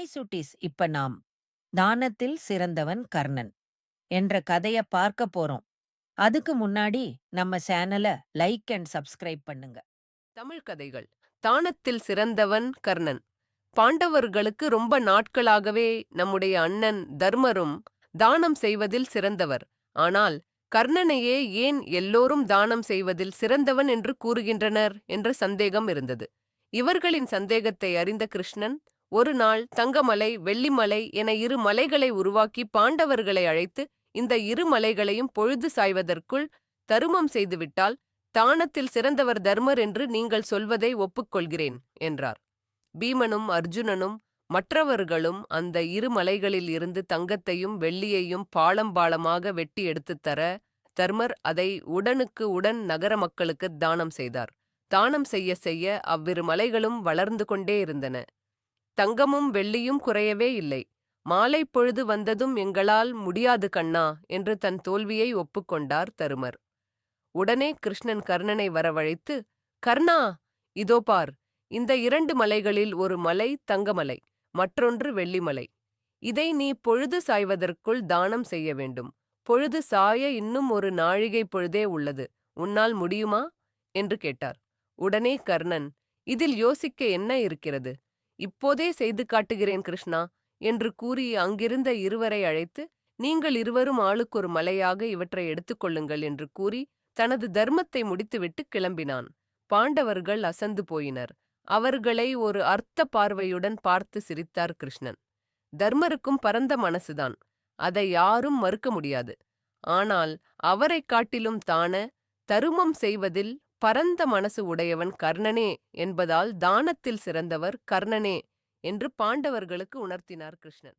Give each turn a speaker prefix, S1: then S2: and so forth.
S1: Hi சுட்டீஸ் இப்ப நாம் தானத்தில் சிறந்தவன் கர்ணன் என்ற கதைய பார்க்க போறோம். அதுக்கு முன்னாடி நம்ம சேனலை லைக் அண்ட் சப்ஸ்கிரைப் பண்ணுங்க.
S2: தமிழ் கதைகள். தானத்தில் சிறந்தவன் கர்ணன். பாண்டவர்களுக்கு ரொம்ப நாட்களாகவே நம்முடைய அண்ணன் தர்மரும் தானம் செய்வதில் சிறந்தவர். ஆனால் கர்ணனையே ஏன் எல்லோரும் தானம் செய்வதில் சிறந்தவன் என்று கூறுகின்றனர் என்ற சந்தேகம் இருந்தது. இவர்களின் சந்தேகத்தை அறிந்த கிருஷ்ணன் ஒரு நாள் தங்கமலை வெள்ளிமலை என இரு மலைகளை உருவாக்கி பாண்டவர்களை அழைத்து இந்த இரு மலைகளையும் பொழுது சாய்வதற்குள் தருமம் செய்துவிட்டால் தானத்தில் சிறந்தவர் தர்மர் என்று நீங்கள் சொல்வதை ஒப்புக்கொள்கிறேன் என்றார். பீமனும் அர்ஜுனனும் மற்றவர்களும் அந்த இரு மலைகளில் இருந்து தங்கத்தையும் வெள்ளியையும் பாலம் பாலமாக வெட்டி எடுத்துத் தர தர்மர் அதை உடனுக்கு உடன் நகர மக்களுக்கு தானம் செய்தார். தானம் செய்ய செய்ய அவ்விரு மலைகளும் வளர்ந்து கொண்டே இருந்தன. தங்கமும் வெள்ளியும் குறையவே இல்லை. மாலை பொழுது வந்ததும் எங்களால் முடியாது கண்ணா! என்று தன் தோல்வியை ஒப்புக்கொண்டார் தருமர். உடனே கிருஷ்ணன் கர்ணனை வரவழைத்து கர்ணா! இதோ பார் இந்த இரண்டு மலைகளில் ஒரு மலை தங்கமலை மற்றொன்று வெள்ளிமலை. இதை நீ பொழுது சாய்வதற்குள் தானம் செய்ய வேண்டும். பொழுது சாய இன்னும் ஒரு நாழிகை பொழுதே உள்ளது. உன்னால் முடியுமா? என்று கேட்டார். உடனே கர்ணன் இதில் யோசிக்க என்ன இருக்கிறது? இப்போதே செய்து காட்டுகிறேன் கிருஷ்ணா என்று கூறி அங்கிருந்த இருவரை அழைத்து நீங்கள் இருவரும் ஆளுக்கொரு மலையாக இவற்றை எடுத்துக்கொள்ளுங்கள் என்று கூறி தனது தர்மத்தை முடித்துவிட்டு கிளம்பினான். பாண்டவர்கள் அசந்து போயினர். அவர்களை ஒரு அர்த்த பார்வையுடன் பார்த்து சிரித்தார் கிருஷ்ணன். தர்மருக்கும் பரந்த மனசுதான். அதை யாரும் மறுக்க முடியாது. ஆனால் அவரைக் காட்டிலும் தான தருமம் செய்வதில் பரந்த மனசு உடையவன் கர்ணனே என்பதால் தானத்தில் சிறந்தவர் கர்ணனே என்று பாண்டவர்களுக்கு உணர்த்தினார் கிருஷ்ணன்.